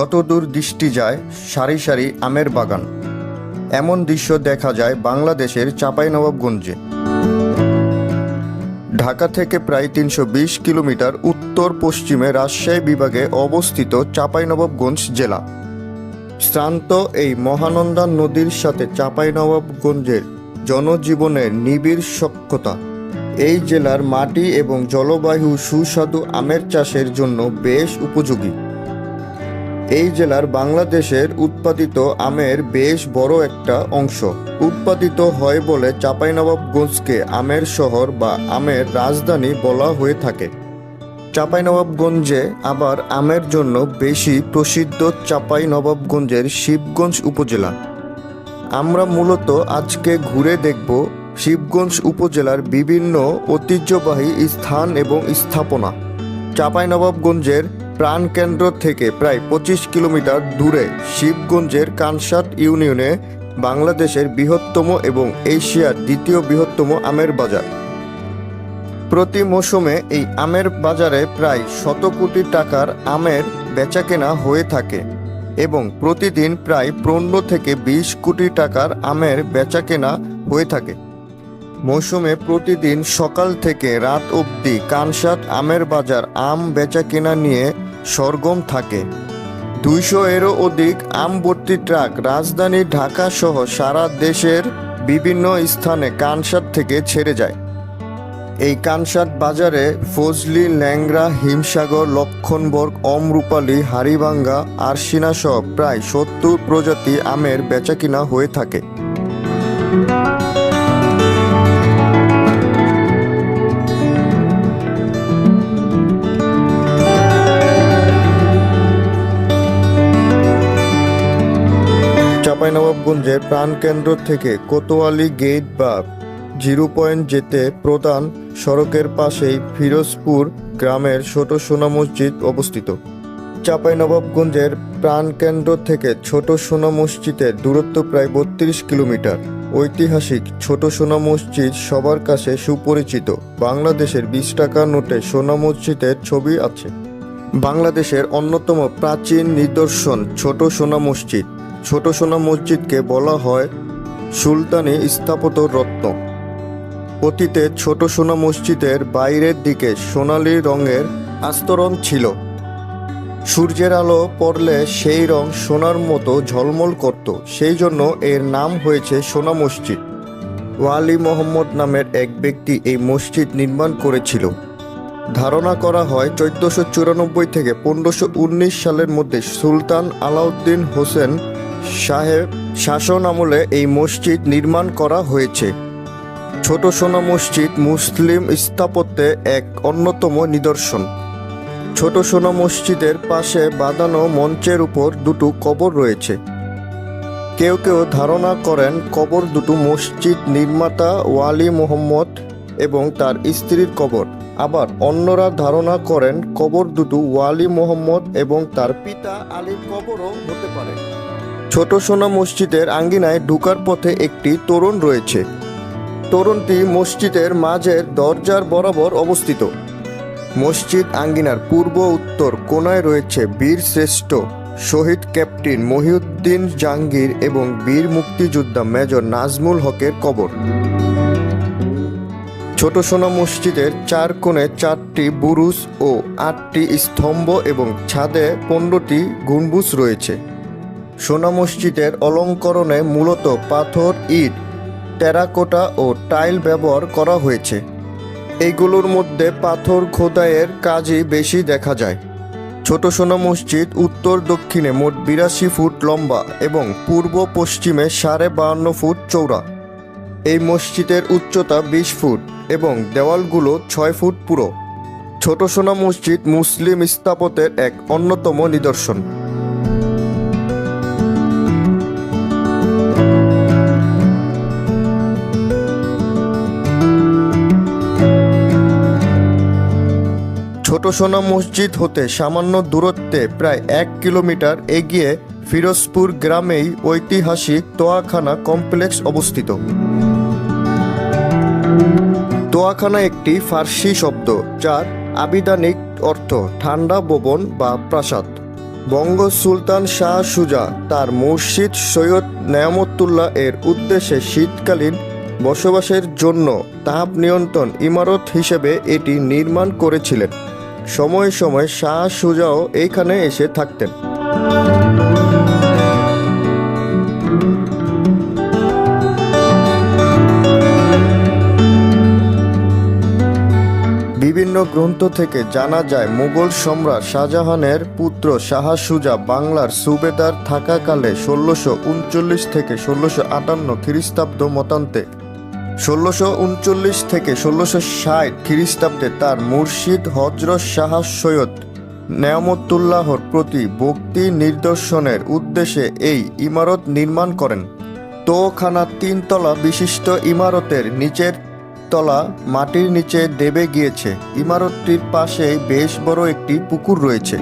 যতদূর দৃষ্টি যায়, সারি সারি আমের বাগান। এমন দৃশ্য দেখা যায় বাংলাদেশের চাঁপাইনবাবগঞ্জে। ঢাকা থেকে প্রায় তিনশো বিশ কিলোমিটার উত্তর পশ্চিমে রাজশাহী বিভাগে অবস্থিত চাঁপাইনবাবগঞ্জ জেলা। শ্রান্ত এই মহানন্দা নদীর সাথে চাঁপাইনবাবগঞ্জের জনজীবনের নিবিড় সক্ষতা এই জেলার মাটি এবং জলবায়ু সুস্বাদু আমের চাষের জন্য বেশ উপযোগী। এই জেলার বাংলাদেশের উৎপাদিত আমের বেশ বড় একটা অংশ। উৎপাদিত হয় বলে চাঁপাইনবাবগঞ্জকে আমের শহর বা আমের রাজধানী বলা হয়ে থাকে। চাঁপাইনবাবগঞ্জে আবার আমের জন্য বেশি প্রসিদ্ধ চাঁপাইনবাবগঞ্জের শিবগঞ্জ উপজেলা। আমরা মূলত আজকে ঘুরে দেখব শিবগঞ্জ উপজেলার বিভিন্ন ঐতিহ্যবাহী স্থান এবং স্থাপনা। চাঁপাইনবাবগঞ্জের প্রাণকেন্দ্র থেকে প্রায় পঁচিশ কিলোমিটার দূরে শিবগঞ্জের কানসাট ইউনিয়নে বাংলাদেশের বৃহত্তম এবং এশিয়ার দ্বিতীয় বৃহত্তম আমের বাজার। প্রতি মৌসুমে এই আমের বাজারে প্রায় শত কোটি টাকার আমের বেচাকেনা হয়ে থাকে এবং প্রতিদিন প্রায় পনেরো থেকে বিশ কোটি টাকার আমের বেচাকেনা হয়ে থাকে। মৌসুমে প্রতিদিন সকাল থেকে রাত অবধি কানসাট আমের বাজার আম বেচাকেনা নিয়ে সরগম থাকে। দুইশো এরও অধিক আম ভর্তি ট্রাক রাজধানী ঢাকা সহ সারা দেশের বিভিন্ন স্থানে কানসাট থেকে ছেড়ে যায়। এই কানসাট বাজারে ফজলি ল্যাংরা হিমসাগর, লক্ষণবর্গ, অমরূপালী, হাড়িভাঙ্গা, আরশিনা সহ প্রায় সত্তর প্রজাতি আমের বেচাকিনা হয়ে থাকে। চাঁপাইনবাবগঞ্জের প্রাণকেন্দ্র থেকে কোতোয়ালি গেট বা জিরো পয়েন্ট যেতে প্রধান সড়কের পাশেই ফিরোজপুর গ্রামের ছোট সোনা মসজিদ অবস্থিত। চাঁপাইনবাবগঞ্জের প্রাণকেন্দ্র থেকে ছোট সোনা মসজিদের দূরত্ব প্রায় বত্রিশ কিলোমিটার। ঐতিহাসিক ছোট সোনা মসজিদ সবার কাছে সুপরিচিত। বাংলাদেশের বিশ টাকা নোটে সোনা মসজিদের ছবি আছে। বাংলাদেশের অন্যতম প্রাচীন নিদর্শন ছোট সোনা মসজিদ। ছোট সোনা মসজিদকে বলা হয় সুলতানি স্থাপত্য রত্ন। অতীতে ছোট সোনা মসজিদের বাইরের দিকে সোনালি রঙের আস্তরণ ছিল। সূর্যের আলো পড়লে সেই রং সোনার মতো ঝলমল করত, সেই জন্য এর নাম হয়েছে সোনা মসজিদ। ওয়ালি মোহাম্মদ নামের এক ব্যক্তি এই মসজিদ নির্মাণ করেছিল। ধারণা করা হয় চোদ্দশো চুরানব্বই থেকে পনেরোশো সালের মধ্যে সুলতান আলাউদ্দিন হোসেন সাহেব শাসন আমলে এই মসজিদ নির্মাণ করা হয়েছে। ছোট সোনা মসজিদ মুসলিম স্থাপত্যে এক অন্যতম নিদর্শন। ছোট সোনা মসজিদের পাশে বাঁধানো মঞ্চের উপর দুটো কবর রয়েছে। কেউ কেউ ধারণা করেন কবর দুটো মসজিদ নির্মাতা ওয়ালি মোহাম্মদ এবং তার স্ত্রীর কবর। আবার অন্যরা ধারণা করেন কবর দুটো ওয়ালি মোহাম্মদ এবং তার পিতা আলীর কবরও হতে পারে। ছোট সোনা মসজিদের আঙ্গিনায় ঢুকার পথে একটি তোরণ রয়েছে। তোরণটি মসজিদের মাঝের দরজার বরাবর অবস্থিত। মসজিদ আঙ্গিনার পূর্ব উত্তর কোনায় রয়েছে বীর শ্রেষ্ঠ শহীদ ক্যাপ্টেন মহিউদ্দিন জাহাঙ্গীর এবং বীর মুক্তিযোদ্ধা মেজর নাজমুল হকের কবর। ছোট সোনা মসজিদের চার কোণে চারটি বুরুজ ও আটটি স্তম্ভ এবং ছাদে পনেরোটি গম্বুজ রয়েছে। সোনা মসজিদের অলঙ্করণে মূলত পাথর, ইট, টেরাকোটা ও টাইল ব্যবহার করা হয়েছে। এইগুলোর মধ্যে পাথর খোদাইয়ের কাজই বেশি দেখা যায়। ছোট সোনা মসজিদ উত্তর দক্ষিণে মোট বিরাশি ফুট লম্বা এবং পূর্ব পশ্চিমে সাড়ে বাহান্ন ফুট চৌড়া এই মসজিদের উচ্চতা বিশ ফুট এবং দেওয়ালগুলো ছয় ফুট পুরো। ছোট সোনা মসজিদ মুসলিম স্থাপত্যের এক অন্যতম নিদর্শন। ছোট সোনা মসজিদ হতে সামান্য দূরত্বে প্রায় এক কিলোমিটার এগিয়ে ফিরোজপুর গ্রামেই ঐতিহাসিক তোয়াখানা কমপ্লেক্স অবস্থিত। তোয়াখানা একটি ফার্সি শব্দ, যার আবিধানিক অর্থ ঠান্ডা ভবন বা প্রাসাদ। বঙ্গ সুলতান শাহ সুজা তার মুর্শিদ সৈয়দ নেয়ামতুল্লাহ এর উদ্দেশ্যে শীতকালীন বসবাসের জন্য তাপ নিয়ন্ত্রণ ইমারত হিসেবে এটি নির্মাণ করেছিলেন। সময়ে সময়ে শাহ সুজাও এইখানে এসে থাকতেন। বিভিন্ন গ্রন্থ থেকে জানা যায়, মুঘল সম্রাট শাহজাহানের পুত্র শাহ সুজা বাংলার সুবেদার থাকাকালে ষোলোশো উনচল্লিশ থেকে ষোলোশো আটান্ন খ্রিস্টাব্দ মতান্তে ষোলোশো উনচল্লিশ থেকে ষোলোশো ষাট খ্রিস্টাব্দে তার মুর্শিদ হজরত শাহ সৈয়দ নেয়ামতুল্লাহর প্রতি ভক্তি নিদর্শনের উদ্দেশ্যে এই ইমারত নির্মাণ করেন। তোখানা তিনতলা বিশিষ্ট ইমারতের নিচের তলা মাটির নিচে দেবে গিয়েছে। ইমারতটির পাশে বেশ বড় একটি পুকুর রয়েছে।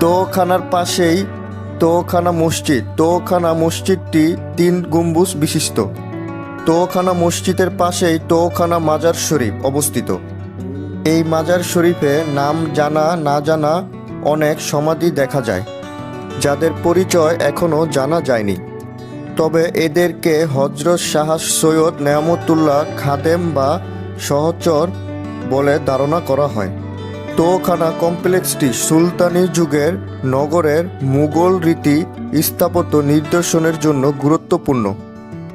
তোখানার পাশেই তোখানা মসজিদ। তোখানা মসজিদটি তিন গম্বুজ বিশিষ্ট। তোখানা মসজিদের পাশেই তোখানা মাজার শরীফ অবস্থিত। এই মাজার শরীফে নাম জানা না জানা অনেক সমাধি দেখা যায়, যাদের পরিচয় এখনও জানা যায়নি। তবে এদেরকে হজরত শাহ সৈয়দ নেয়ামতুল্লাহ খাদেম বা সহচর বলে ধারণা করা হয়। তোখানা কমপ্লেক্সটি সুলতানি যুগের নগরের মুঘল রীতি স্থাপত্য নিদর্শনের জন্য গুরুত্বপূর্ণ।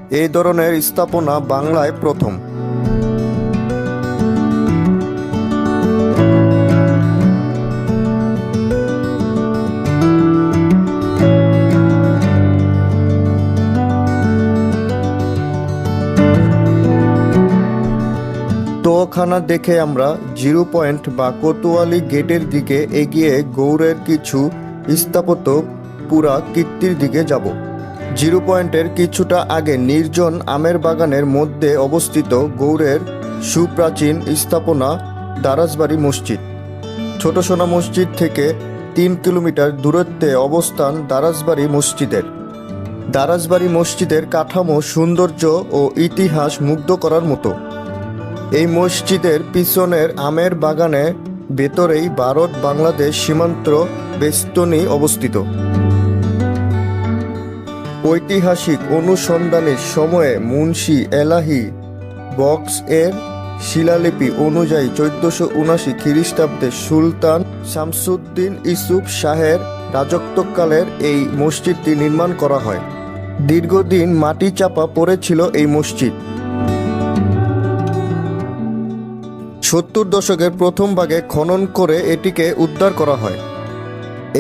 এই ধরনের স্থাপনা বাংলায় প্রথম। তোখানা দেখে আমরা জিরো পয়েন্ট বা কোতোয়ালি গেটের দিকে এগিয়ে গৌড়ের কিছু স্থাপত্য পুরা কীর্তির দিকে যাব। জিরো পয়েন্টের কিছুটা আগে নির্জন আমের বাগানের মধ্যে অবস্থিত গৌড়ের সুপ্রাচীন স্থাপনা দারাজবাড়ি মসজিদ। ছোট সোনা মসজিদ থেকে তিন কিলোমিটার দূরত্বে অবস্থান দারাজবাড়ি মসজিদের। দারাজবাড়ি মসজিদের কাঠামো সৌন্দর্য ও ইতিহাস মুগ্ধ করার মতো। এই মসজিদের পিছনের আমের বাগানে ভেতরেই ভারত বাংলাদেশ সীমান্ত বেষ্টনী অবস্থিত। ঐতিহাসিক অনুসন্ধানের সময়ে মুন্সি এলাহি বক্স এর শিলালিপি অনুযায়ী চোদ্দশো উনাশি খ্রিস্টাব্দে সুলতান শামসুদ্দিন ইসুফ শাহের রাজত্বকালের এই মসজিদটি নির্মাণ করা হয়। দীর্ঘদিন মাটি চাপা পড়েছিল এই মসজিদ। সত্তর দশকের প্রথম ভাগে খনন করে এটিকে উদ্ধার করা হয়।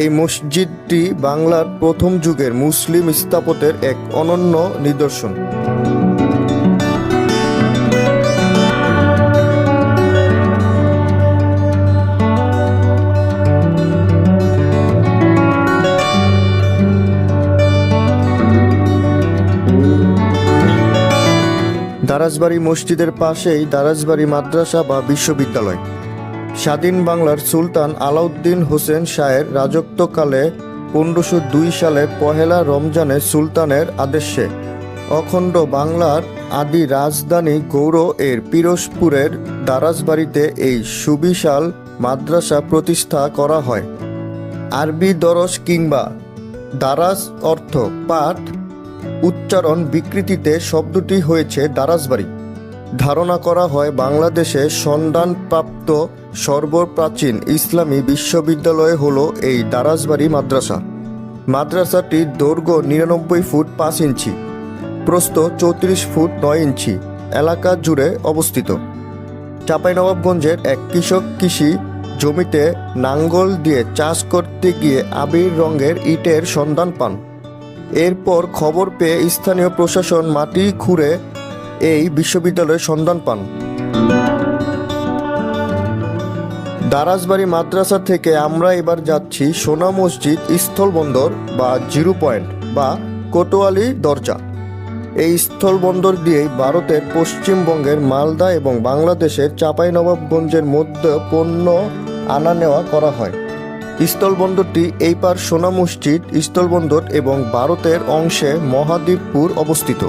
এই মসজিদটি বাংলার প্রথম যুগের মুসলিম স্থাপত্যের এক অনন্য নিদর্শন। দারাজবাড়ি মসজিদের পাশেই দারাজবাড়ি মাদ্রাসা বা বিশ্ববিদ্যালয়। স্বাধীন বাংলার সুলতান আলাউদ্দিন হোসেন শাহের রাজত্বকালে পনেরোশো দুই সালে পহেলা রমজানে সুলতানের আদেশে অখণ্ড বাংলার আদি রাজধানী গৌর এর পিরোজপুরের দারাজবাড়িতে এই সুবিশাল মাদ্রাসা প্রতিষ্ঠা করা হয়। আরবি দরস কিংবা দারাজ অর্থ পাঠ উচ্চারণ বিকৃতিতে শব্দটি হয়েছে দারাজবাড়ি। ধারণা করা হয় বাংলাদেশে সন্ধানপ্রাপ্ত সর্বপ্রাচীন ইসলামী বিশ্ববিদ্যালয় হল এই দারাজবাড়ি মাদ্রাসা। মাদ্রাসাটির দৈর্ঘ্য নিরানব্বই ফুট পাঁচ ইঞ্চি, প্রস্থ চৌত্রিশ ফুট নয় ইঞ্চি, এলাকা জুড়ে অবস্থিত। চাঁপাইনবাবগঞ্জের এক কৃষক কৃষি জমিতে নাঙ্গল দিয়ে চাষ করতে গিয়ে আবির রঙের ইটের সন্ধান পান। এরপর খবর পেয়ে স্থানীয় প্রশাসন মাটি খুঁড়ে এই বিশ্ববিদ্যালয়ের সন্ধান পান। দারাজবাড়ি মাদ্রাসা থেকে আমরা এবার যাচ্ছি সোনা মসজিদ স্থলবন্দর বা জিরো পয়েন্ট বা কোটোয়ালি দরজা। এই স্থলবন্দর দিয়েই ভারতের পশ্চিমবঙ্গের মালদা এবং বাংলাদেশের চাঁপাইনবাবগঞ্জের মধ্যে পণ্য আনা নেওয়া করা হয়। স্থলবন্দরটি এই পার সোনা মসজিদ, স্থলবন্দর এবং ভারতের অংশে মহাদ্বীপপুর অবস্থিত।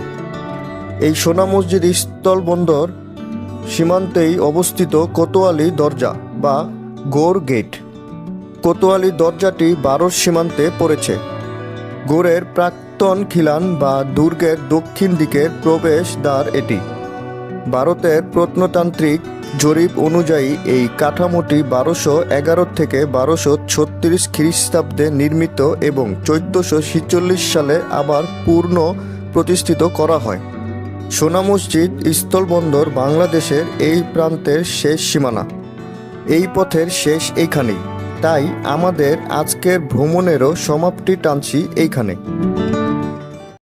এই সোনা মসজিদ স্থলবন্দর সীমান্তেই অবস্থিত কোতোয়ালি দরজা বা গোর গেট। কোতোয়ালি দরজাটি ভারত সীমান্তে পড়েছে। গোড়ের প্রাক্তন খিলান বা দুর্গের দক্ষিণ দিকের প্রবেশ দ্বার এটি। ভারতের প্রত্নতান্ত্রিক জরিপ অনুযায়ী, এই কাঠামোটি বারোশো এগারো থেকে বারোশো ছত্রিশ খ্রিস্টাব্দে নির্মিত এবং চোদ্দোশো ছিচল্লিশ সালে আবার পূর্ণ প্রতিষ্ঠিত করা হয়। সোনা মসজিদ স্থলবন্দর বাংলাদেশের এই প্রান্তের শেষ সীমানা। এই পথের শেষ এইখানেই। তাই আমাদের আজকের ভ্রমণেরও সমাপ্তি টানছি এইখানে।